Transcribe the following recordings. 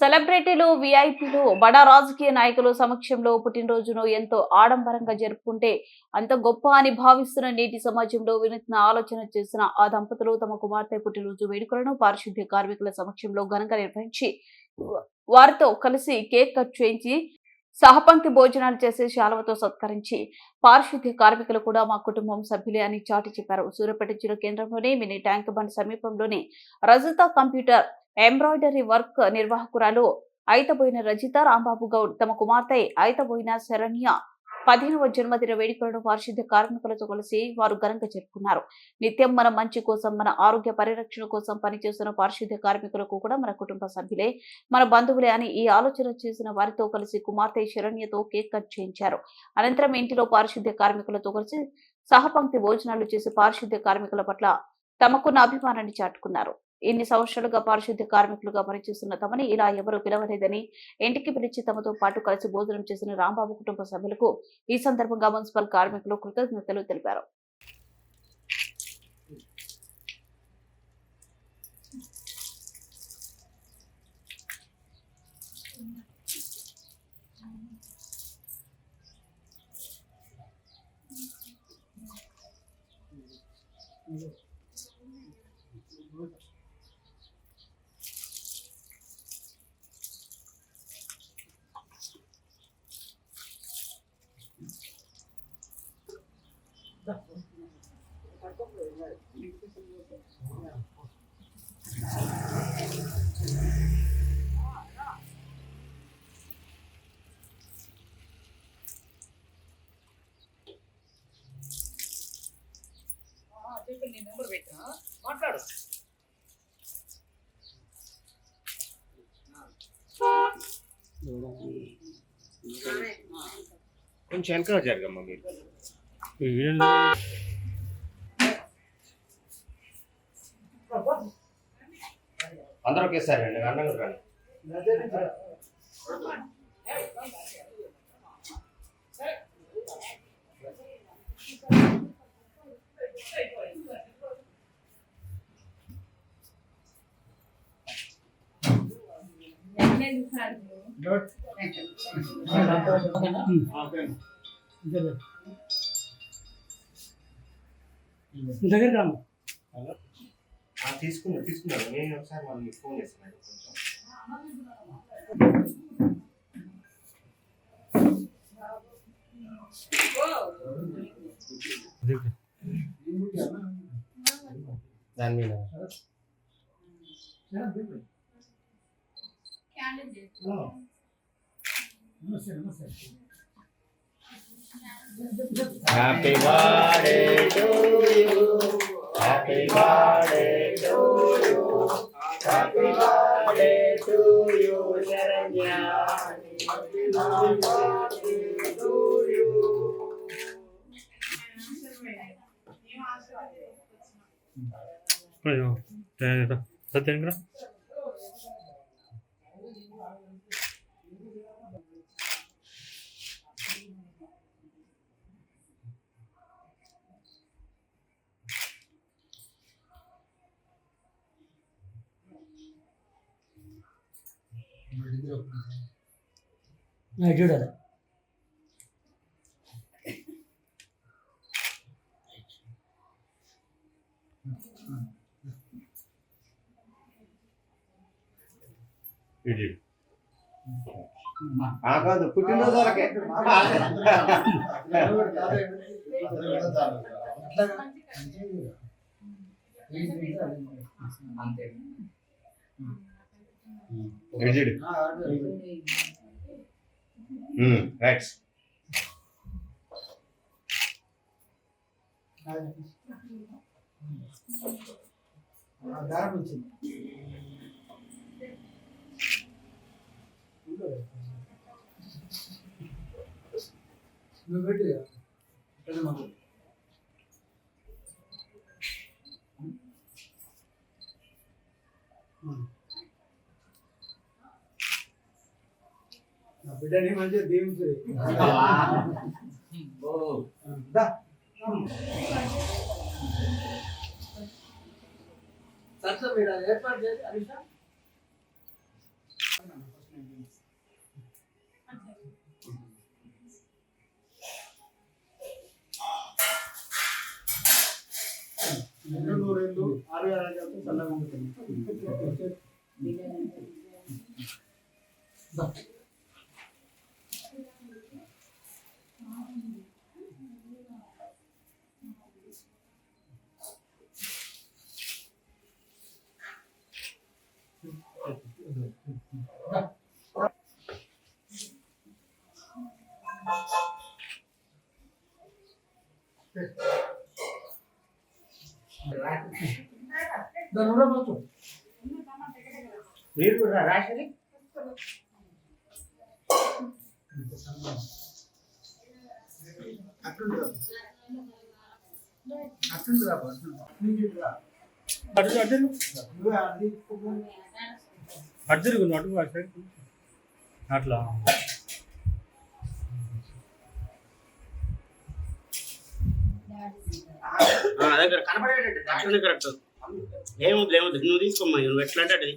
సెలబ్రిటీలు విఐపీలు బడా రాజకీయ నాయకులు సమక్షంలో పుట్టినరోజును ఎంతో ఆడంబరంగా జరుపుకుంటే అంత గొప్ప అని భావిస్తున్న నేటి సమాజంలో వినూత్న ఆలోచన చేసిన ఆ దంపతులు తమ కుమార్తె పుట్టినరోజు వేడుకలను పారిశుద్ధ్య కార్మికుల సమక్షంలో ఘనంగా నిర్వహించి వారితో కలిసి కేక్ కట్ చేయించి సహపంక్తి భోజనాలు చేసి శాలవతో సత్కరించి పారిశుద్ధ్య కార్మికులు కూడా మా కుటుంబం సభ్యులే అని చాటి చెప్పారు. సూర్యాపేట జిల్లా కేంద్రంలోని మినీ ట్యాంక్ బండ్ సమీపంలోని రజత కంప్యూటర్ ఎంబ్రాయిడరీ వర్క్ నిర్వాహకురాలు అయితబోయిన రజిత రాంబాబు గౌడ్ తమ కుమార్తె అయితబోయిన శరణ్య పదిహేనవ జన్మదిన వేడుకలను పారిశుద్ధ్య కార్మికులతో కలిసి వారు ఘనంగా జరుపుకున్నారు. నిత్యం మన మంచి కోసం మన ఆరోగ్య పరిరక్షణ కోసం పనిచేస్తున్న పారిశుద్ధ్య కార్మికులకు కూడా మన కుటుంబ సభ్యులే మన బంధువులే అని ఈ ఆలోచన చేసిన వారితో కలిసి కుమార్తె శరణ్యతో కేక్ కట్ చేయించారు. అనంతరం ఇంటిలో పారిశుద్ధ్య కార్మికులతో కలిసి సహపంక్తి భోజనాలు చేసి పారిశుద్ధ్య కార్మికుల పట్ల తమకున్న అభిమానాన్ని చాటుకున్నారు. ఇన్ని సంవత్సరాలుగా పారిశుద్ధ్య కార్మికులుగా పనిచేస్తున్న తమని ఇలా ఎవరూ పిలవలేదని ఇంటికి పిలిచి తమతో పాటు కలిసి భోజనం చేసిన రాంబాబు కుటుంబ సభ్యులకు ఈ సందర్భంగా మున్సిపల్ కార్మికులు కృతజ్ఞతలు తెలిపారు నెంబర్ పెట్టినా మాట్లాడు కొంచెం వెనక జరగమ్మా మీరు అందరూ ఒకేసారి రండి అన్నంగా రండి దగ్గర రాము తీసుకున్నా తీసుకున్నాను నేను ఒకసారి మళ్ళీ ఫోన్ చేస్తాను కొంచెం దాని మీద. నమస్తే నమస్తే happy birthday to you happy birthday to you happy birthday to you Saranya happy birthday to you అయ్యో సత్యం చూడాలి కాదు పుట్టినరోజు వాళ్ళకే రిజిడ్ రైట్ దారం వచ్చింది. నువ్వు పెట్టి బిడ్డని మంచిగా దీవించు ఏర్పాటు చేసి హరీషా ఆరు వేల ఉంటుంది. నువ్వే అది అటు తిరుగు నువ్వు అటు అటు సైడ్. అట్లా. దగ్గర కనపడేటట్టు. డాక్టర్నే కరెక్ట్. ఏమొద్దు లేవద్దు. నువ్వు తీసుకోమ్మా నువ్వు ఎట్లా అంటే అది.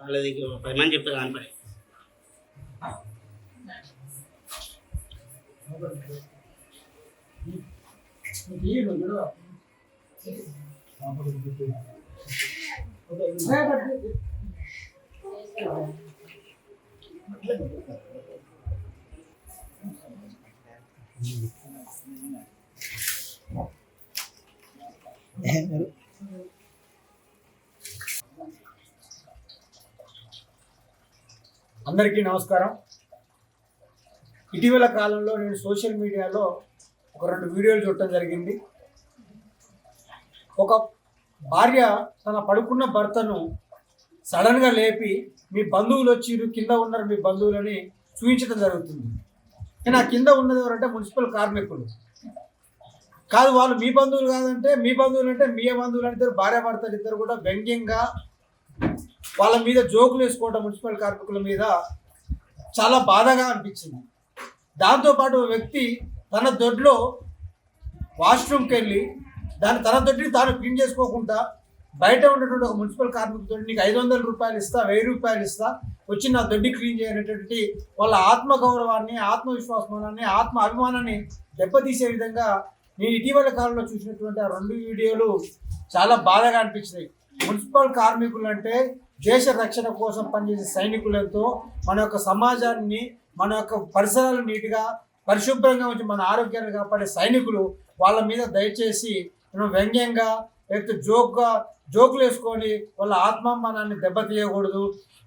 వాళ్ళది పది మంది చెప్తారు దాని పని. ఇయ్యి, నువ్వు చూడవా? ఏ, పట్టు. అందరికీ నమస్కారం. ఇటీవల కాలంలో నేను సోషల్ మీడియాలో ఒక రెండు వీడియోలు చూడటం జరిగింది. ఒక భార్య తన పడుకున్న భర్తను సడన్గా లేపి మీ బంధువులు వచ్చి కింద ఉన్నారు మీ బంధువులని చూపించడం జరుగుతుంది. కానీ ఆ కింద ఉన్నది ఎవరంటే మున్సిపల్ కార్మికులు. కాదు వాళ్ళు మీ బంధువులు కాదంటే మీ బంధువులు అంటే మీ బంధువులు అంటే ఇద్దరు భార్య భర్తలు ఇద్దరు కూడా వ్యంగ్యంగా వాళ్ళ మీద జోకులు వేసుకోవడం మున్సిపల్ కార్మికుల మీద చాలా బాధగా అనిపించింది. దాంతోపాటు ఒక వ్యక్తి తన దొడ్లో వాష్రూమ్కి వెళ్ళి దాని తన దొడ్డిని తాను క్లీన్ చేసుకోకుండా బయట ఉన్నటువంటి ఒక మున్సిపల్ కార్మికుతో నీకు ఐదు వందల రూపాయలు ఇస్తా వెయ్యి రూపాయలు ఇస్తా వచ్చి నా దొడ్డి క్లీన్ చేయనటువంటి వాళ్ళ ఆత్మగౌరవాన్ని ఆత్మవిశ్వాసాన్ని ఆత్మ అభిమానాన్ని దెబ్బతీసే విధంగా నేను ఇటీవల కాలంలో చూసినటువంటి ఆ రెండు వీడియోలు చాలా బాధగా అనిపించినాయి. మున్సిపల్ కార్మికులు అంటే దేశ రక్షణ కోసం పనిచేసే సైనికులతో మన యొక్క సమాజాన్ని మన యొక్క పరిసరాలు నీట్గా పరిశుభ్రంగా ఉంచి మన ఆరోగ్యాన్ని కాపాడే సైనికులు వాళ్ళ మీద దయచేసి మనం వ్యంగ్యంగా లేకపోతే జోక్గా జోకులు వేసుకొని వాళ్ళ ఆత్మాభిమానాన్ని దెబ్బతీయకూడదు.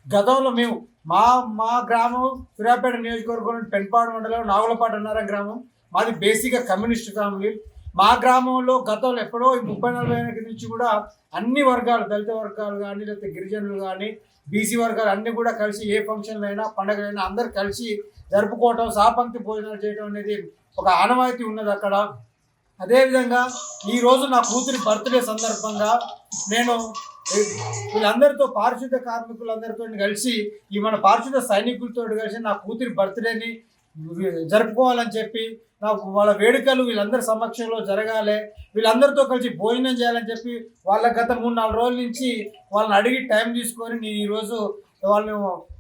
గతంలో మేము మా మా గ్రామం సూర్యాపేట నియోజకవర్గం పెన్పాడు మండలం నాగులపాట అన్నారా గ్రామం. మాది బేసిక్గా కమ్యూనిస్ట్ ఫ్యామిలీ. మా గ్రామంలో గతంలో ఎప్పుడో ఈ ముప్పై నలభై ఏళ్ళ నుంచి కూడా అన్ని వర్గాలు దళిత వర్గాలు కానీ లేకపోతే గిరిజనులు కానీ బీసీ వర్గాలు అన్ని కూడా కలిసి ఏ ఫంక్షన్లైనా పండగలైనా అందరు కలిసి జరుపుకోవటం సాపంక్తి భోజనాలు చేయడం అనేది ఒక ఆనవాయితీ ఉన్నది అక్కడ. అదేవిధంగా ఈరోజు నా కూతురి బర్త్డే సందర్భంగా నేను వీళ్ళందరితో పారిశుద్ధ కార్మికులందరితో కలిసి ఈ మన పారిశుద్ధ సైనికులతో కలిసి నా కూతురి బర్త్డేని జరుపుకోవాలని చెప్పి వాళ్ళ వేడుకలు వీళ్ళందరి సమక్షంలో జరగాలి. వీళ్ళందరితో కలిసి భోజనం చేయాలని చెప్పి వాళ్ళ గత మూడు నాలుగు రోజుల నుంచి వాళ్ళని అడిగి టైం తీసుకొని నేను ఈరోజు వాళ్ళని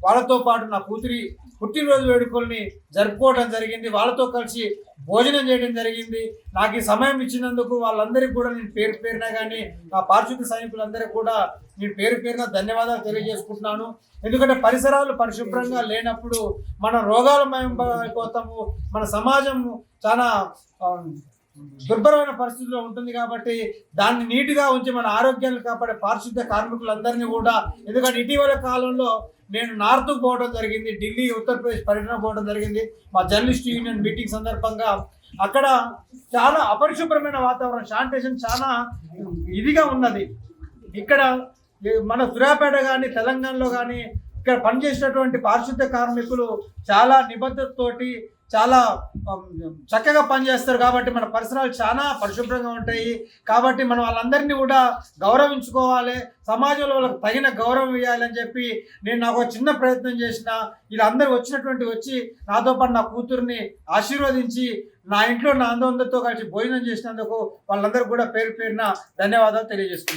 వాళ్ళతో పాటు నా కూతురి పుట్టినరోజు వేడుకల్ని జరుపుకోవడం జరిగింది. వాళ్ళతో కలిసి భోజనం చేయడం జరిగింది. నాకు ఈ సమయం ఇచ్చినందుకు వాళ్ళందరికీ కూడా నేను పేరు పేరున కానీ నా పారిశుద్ధ్య సైనికులందరికీ కూడా నేను పేరు పేరున ధన్యవాదాలు తెలియజేసుకుంటున్నాను. ఎందుకంటే పరిసరాలు పరిశుభ్రంగా లేనప్పుడు మన రోగాలమయం పోతాము మన సమాజం చాలా దుర్భరమైన పరిస్థితిలో ఉంటుంది కాబట్టి దాన్ని నీట్గా ఉంచి మన ఆరోగ్యాన్ని కాపాడే పారిశుద్ధ కార్మికులందరినీ కూడా. ఎందుకంటే ఇటీవల కాలంలో నేను నార్త్కు పోవడం జరిగింది ఢిల్లీ ఉత్తరప్రదేశ్ పర్యటన పోవడం జరిగింది. మా జర్నలిస్ట్ యూనియన్ మీటింగ్ సందర్భంగా అక్కడ చాలా అపరిశుభ్రమైన వాతావరణం శానిటేషన్ చాలా ఇదిగా ఉన్నది. ఇక్కడ మన సూర్యాపేట కానీ తెలంగాణలో కానీ ఇక్కడ పనిచేసినటువంటి పారిశుద్ధ కార్మికులు చాలా నిబద్ధతతోటి చాలా um, చక్కగా పనిచేస్తారు కాబట్టి మన పరిసరాలు చాలా పరిశుభ్రంగా ఉంటాయి. కాబట్టి మనం వాళ్ళందరినీ కూడా గౌరవించుకోవాలి. సమాజంలో వాళ్ళకి తగిన గౌరవం ఇవ్వాలని చెప్పి నేను నాకు చిన్న ప్రయత్నం చేసిన. వీళ్ళందరూ వచ్చినటువంటి వచ్చి నాతో పాటు నా కూతుర్ని ఆశీర్వదించి నా ఇంట్లో నా అందరితో కలిసి భోజనం చేసినందుకు వాళ్ళందరూ కూడా పేరు పేరున ధన్యవాదాలు తెలియజేస్తున్నాను.